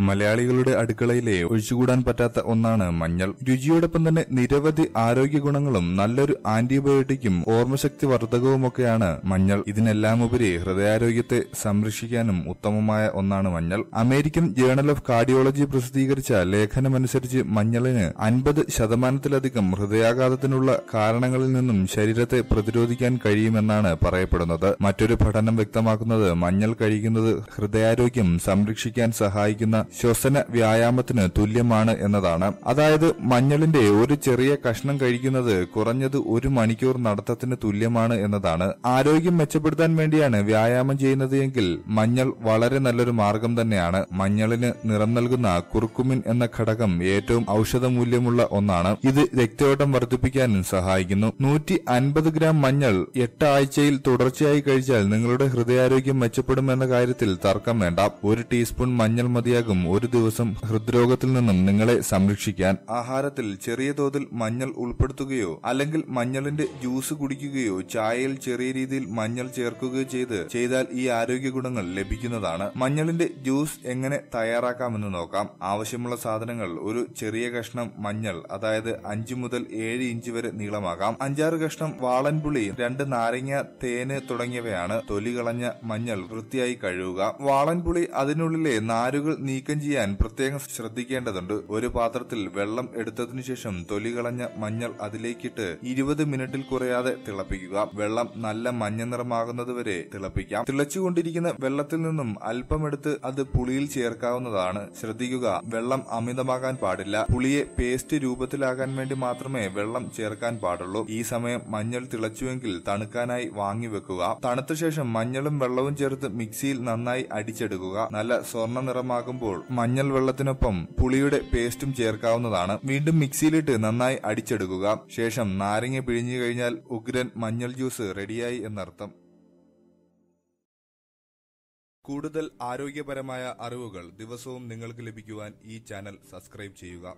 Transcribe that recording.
മലയാളികളുടെ അടുക്കളയിലെ ഒഴിച്ചുകൂടാൻ പറ്റാത്ത ഒന്നാണ് മഞ്ഞൾ. രുചിയോടൊപ്പം തന്നെ നിരവധി ആരോഗ്യ ഗുണങ്ങളും നല്ലൊരു ആന്റിബയോട്ടിക്കും ഓർമ്മശക്തി വർദ്ധകവുമൊക്കെയാണ് മഞ്ഞൾ. ഇതിനെല്ലാം ഉപരി ഹൃദയാരോഗ്യത്തെ സംരക്ഷിക്കാനും ഉത്തമമായ ഒന്നാണ് മഞ്ഞൾ. അമേരിക്കൻ ജേണൽ ഓഫ് കാർഡിയോളജി പ്രസിദ്ധീകരിച്ച ലേഖനമനുസരിച്ച് മഞ്ഞളിന് അൻപത് ശതമാനത്തിലധികം ഹൃദയാഘാതത്തിനുള്ള കാരണങ്ങളിൽ നിന്നും ശരീരത്തെ പ്രതിരോധിക്കാൻ കഴിയുമെന്നാണ് പറയപ്പെടുന്നത്. മറ്റൊരു പഠനം വ്യക്തമാക്കുന്നത് മഞ്ഞൾ കഴിക്കുന്നത് ഹൃദയാരോഗ്യം സംരക്ഷിക്കാൻ സഹായിക്കുന്ന ശ്വസന വ്യായാമത്തിന് തുല്യമാണ് എന്നതാണ്. അതായത് മഞ്ഞളിന്റെ ഒരു ചെറിയ കഷ്ണം കഴിക്കുന്നത് കുറഞ്ഞത് ഒരു മണിക്കൂർ നടത്തത്തിന് തുല്യമാണ് എന്നതാണ്. ആരോഗ്യം മെച്ചപ്പെടുത്താൻ വേണ്ടിയാണ് വ്യായാമം ചെയ്യുന്നത് എങ്കിൽ മഞ്ഞൾ വളരെ നല്ലൊരു മാർഗം തന്നെയാണ്. മഞ്ഞളിന് നിറം നൽകുന്ന കുറുക്കുമിൻ എന്ന ഘടകം ഏറ്റവും ഔഷധ മൂല്യമുള്ള ഒന്നാണ്. ഇത് രക്തയോട്ടം വർദ്ധിപ്പിക്കാനും സഹായിക്കുന്നു. നൂറ്റി അൻപത് ഗ്രാം മഞ്ഞൾ എട്ട് ആഴ്ചയിൽ തുടർച്ചയായി കഴിച്ചാൽ നിങ്ങളുടെ ഹൃദയാരോഗ്യം മെച്ചപ്പെടുമെന്ന കാര്യത്തിൽ തർക്കം വേണ്ട. ഒരു ടീസ്പൂൺ മഞ്ഞൾ മതിയാകും. ഒരു ദിവസം ഹൃദ്രോഗത്തിൽ നിന്നും നിങ്ങളെ സംരക്ഷിക്കാൻ ആഹാരത്തിൽ ചെറിയ തോതിൽ മഞ്ഞൾ ഉൾപ്പെടുത്തുകയോ അല്ലെങ്കിൽ മഞ്ഞളിന്റെ ജ്യൂസ് കുടിക്കുകയോ ചായയിൽ ചെറിയ രീതിയിൽ മഞ്ഞൾ ചേർക്കുകയോ ചെയ്ത് ചെയ്താൽ ഈ ആരോഗ്യ ഗുണങ്ങൾ ലഭിക്കുന്നതാണ്. മഞ്ഞളിന്റെ ജ്യൂസ് എങ്ങനെ തയ്യാറാക്കാമെന്ന് നോക്കാം. ആവശ്യമുള്ള സാധനങ്ങൾ ഒരു ചെറിയ കഷ്ണം മഞ്ഞൾ അതായത് അഞ്ചു മുതൽ ഏഴ് ഇഞ്ച് വരെ നീളമാകാം അഞ്ചാറ് കഷ്ണം വാളൻപുളി രണ്ട് നാരങ്ങ തേന് തുടങ്ങിയവയാണ് തൊലി കളഞ്ഞ മഞ്ഞൾ വൃത്തിയായി കഴുകുക. വാളൻപുളി അതിനുള്ളിലെ നാരുകൾ നീക്കം ചെയ്യാൻ പ്രത്യേകം ശ്രദ്ധിക്കേണ്ടതുണ്ട്. ഒരു പാത്രത്തിൽ വെള്ളം എടുത്തതിനു ശേഷം തൊലി കളഞ്ഞ മഞ്ഞൾ അതിലേക്കിട്ട് ഇരുപത് മിനിറ്റിൽ കുറയാതെ തിളപ്പിക്കുക. വെള്ളം നല്ല മഞ്ഞ നിറമാകുന്നതുവരെ തിളപ്പിക്കാം. തിളച്ചുകൊണ്ടിരിക്കുന്ന വെള്ളത്തിൽ നിന്നും അല്പമെടുത്ത് അത് പുളിയിൽ ചേർക്കാവുന്നതാണ്. ശ്രദ്ധിക്കുക വെള്ളം അമിതമാകാൻ പാടില്ല. പുളിയെ പേസ്റ്റ് രൂപത്തിലാകാൻ വേണ്ടി മാത്രമേ വെള്ളം ചേർക്കാൻ പാടുള്ളൂ. ഈ സമയം മഞ്ഞൾ തിളച്ചുവെങ്കിൽ തണുക്കാനായി വാങ്ങി വെക്കുക. തണുത്ത ശേഷം മഞ്ഞളും വെള്ളവും ചേർത്ത് മിക്സിയിൽ നന്നായി അടിച്ചെടുക്കുക. നല്ല സ്വർണ നിറമാകുമ്പോൾ മഞ്ഞൾ വെള്ളത്തിനൊപ്പം പുളിയുടെ പേസ്റ്റും ചേർക്കാവുന്നതാണ്. വീണ്ടും മിക്സിയിലിട്ട് നന്നായി അടിച്ചെടുക്കുക. ശേഷം നാരങ്ങ പിഴിഞ്ഞു കഴിഞ്ഞാൽ ഉഗ്രൻ മഞ്ഞൾ ജ്യൂസ് റെഡിയായി എന്നർത്ഥം. കൂടുതൽ ആരോഗ്യപരമായ അറിവുകൾ ദിവസവും നിങ്ങൾക്ക് ലഭിക്കുവാൻ ഈ ചാനൽ സബ്സ്ക്രൈബ് ചെയ്യുക.